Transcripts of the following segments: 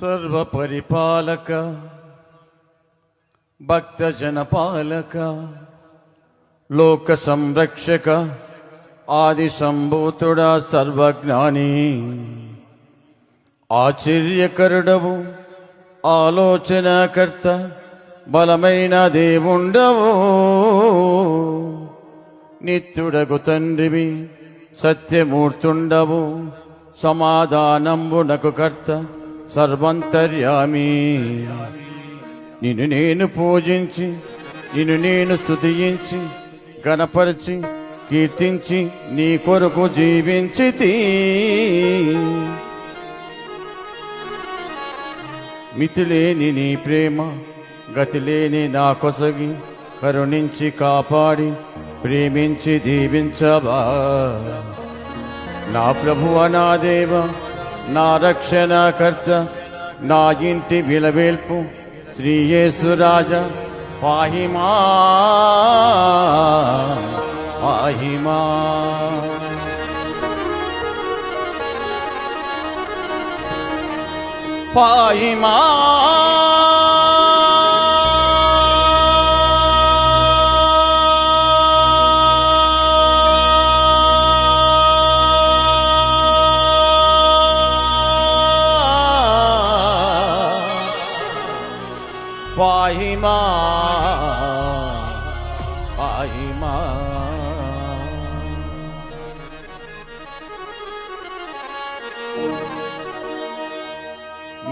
సర్వపరిపాలక భక్తజనపాలక లోక సంరక్షక ఆది సంభూతుడా సర్వజ్ఞాని. ఆశ్చర్యకరుడవు ఆలోచనకర్త బలమైన దేవుండవు. నిత్యుడగు తండ్రివి సత్యమూర్తుండవు సమాధానంబునకు కర్త సర్వంతర్యామి. నిన్ను నేను పూజించి నిన్ను నేను స్థుతించి గణపరిచి కీర్తించి నీ కొరకు జీవించి మితిలేని నీ ప్రేమ గతిలేని నా కొసగి కరుణించి కాపాడి ప్రేమించి దీవించవా నా ప్రభువ నా దేవా నా రక్షణకర్త నా ఇంటి విలవేల్పు శ్రీయేసురాజ పాహిమా పాహిమా పాహిమా పాహిమా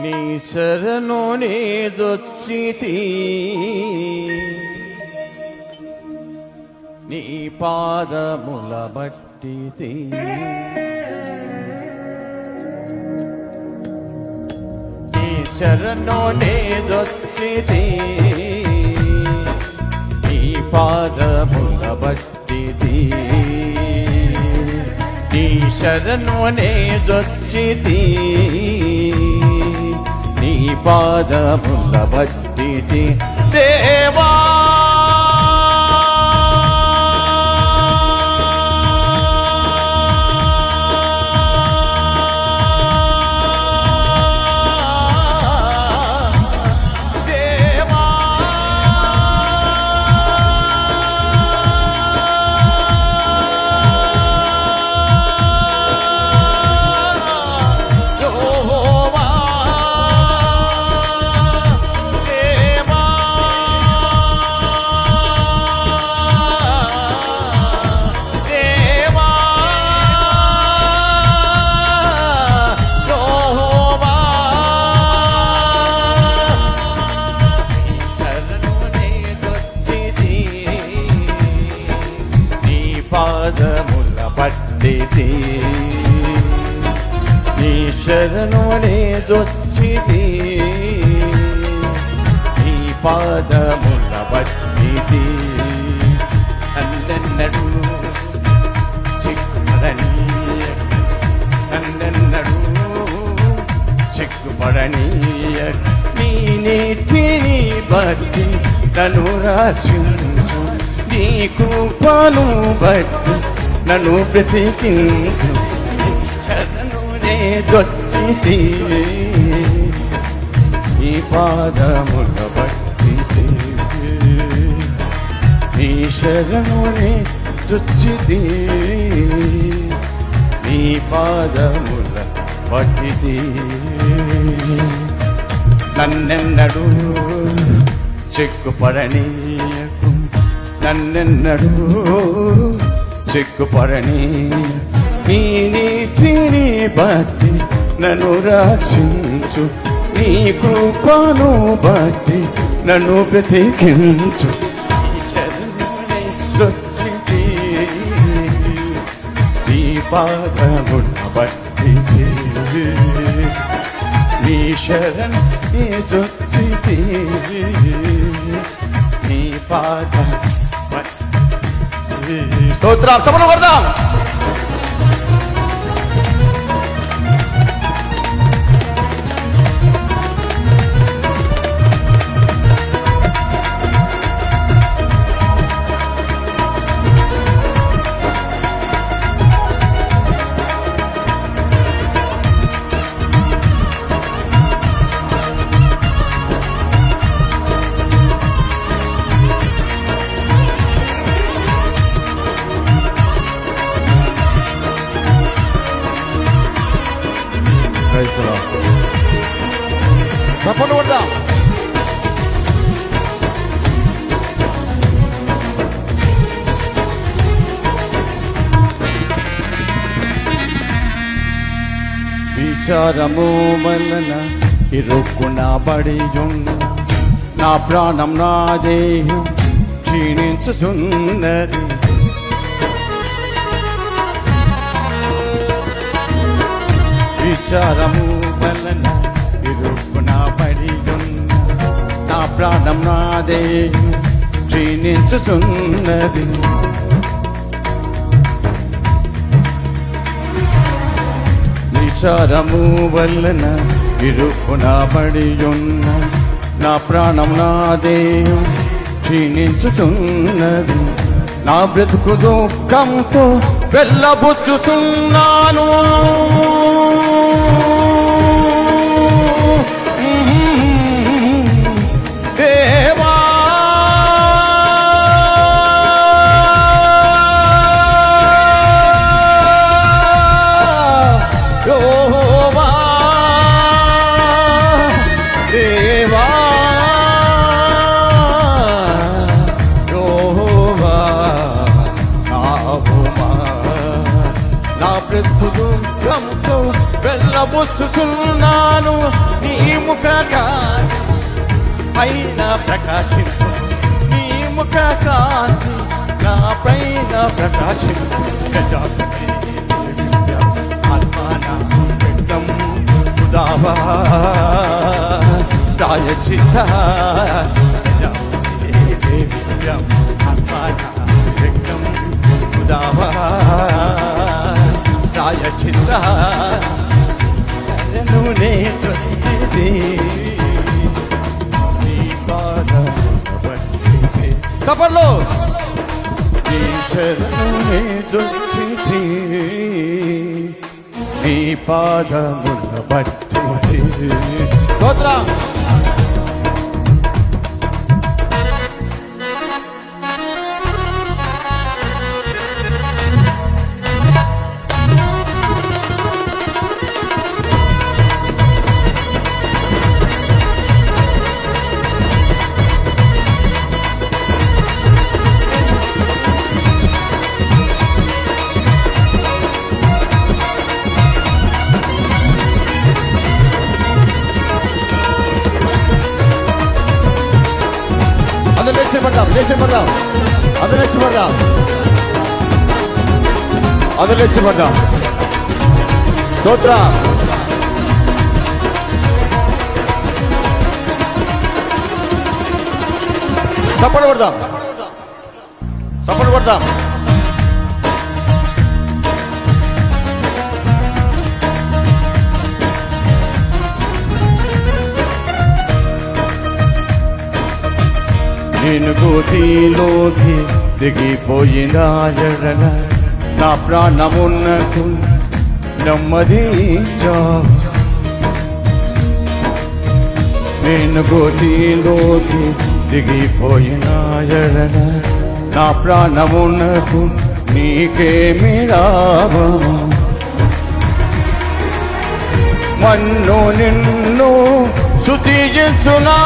నీ శరణు నీదొచ్చితి నీ పాదముల బట్టితి నీ శరణు నీదొచ్చితి నీ పాదముల బట్టితి నీ శరణు నీదొచ్చితి పాదముల బట్టితి దేవా పట్టితి నీ శరణునేదొచ్చితి నీ పాదముల పట్టితి. అన్నెన్నడు చిక్కుమరని నన్నెన్నడు చిక్కుపడనీయ నీ నీతిని బట్టి నన్ను రాసించు. నీ కృపను బట్టి నన్ను బ్రతికించు చరణునే దొచ్చి ఈ పాదముల బట్టి నీ శరణునే దుచ్చితి నీ పాదముల పట్టితి నన్నెన్నడు చిక్కుపడనీయకు. నన్నెన్నడు సిగ్గుపడని నీ నీతిని బట్టి నన్ను రక్షించు. నీ కృపను బట్టి నన్ను బ్రతికించు. ఈ నీ పాదమున బట్టి నీ శరణ్ నీ దొచ్చితి నీ పాద స్తోత్రం సమలు పడదాం విచారము వలన ఇరుక్కున బడి నా ప్రాణం నా దేహం క్షీణించుచున్నది. విచారము వలన ఇరుక్కున బడి నా ప్రాణం నా దేహం క్షీణించుచున్నది. నిచారము వలన ఇరుకునబడి ఉన్న నా ప్రాణం నా దేయం క్షీణించుచున్నది. నా బ్రతుకు దుఃఖంతో వెళ్ళబుచ్చుతున్నాను వస్తున్నాను నీ ముఖగా పైన ప్రకాశిస్తు నీ ముఖ కాంతి నా పైన ప్రకాశించు గజాపతి ఆత్మాన వ్యక్తం ఉదావా ప్రాయచిత నీ పాదముల బట్టి స్తోత్రం. లేచి పడదాం లేచి స్తోత్ర. చప్పడు పడదాం చప్పడు పడదాం నేను తీలోకి దిగిపోయిన ఎడల నా ప్రాణమున్నకు నెమ్మది నేను గోతిలోకి దిగిపోయిన ఎడల నా ప్రాణమున్నకు నీకేమి లాభం మన్ను నిన్ను శుతించునా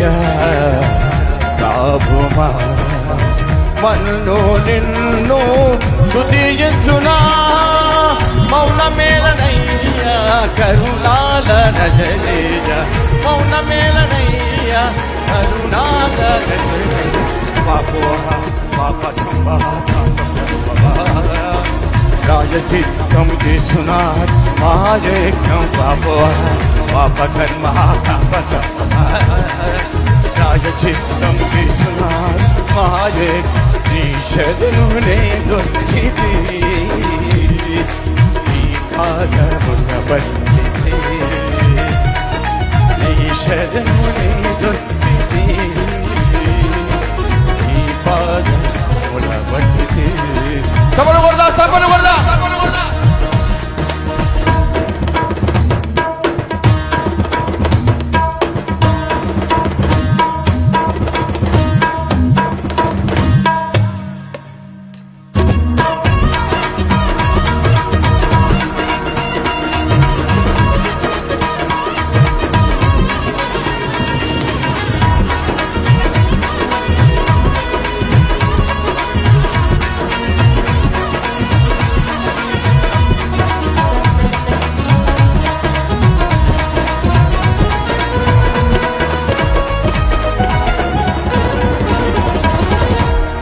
యేసయ్యా కావుమా మన్ను నిన్ను శుతించునా మౌన మేలనయ్యా కరుణాల నజలేజ మౌన మేలనయ్యా కరుణాల పాపోహ పాప రాజచిత్తం చేసునా మాయకం పాపోహ పాప కర్మ శరణునే దొరిచితి నీ పాదముల బట్టి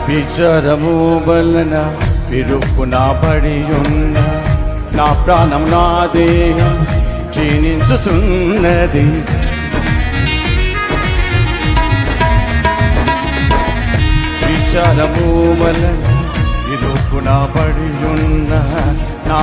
విచారము వలన విరుపున పడి ఉన్న నా ప్రాణం నా దేహం క్షీణించుతున్నది విచారము వలన విరుపున పడి ఉన్న నా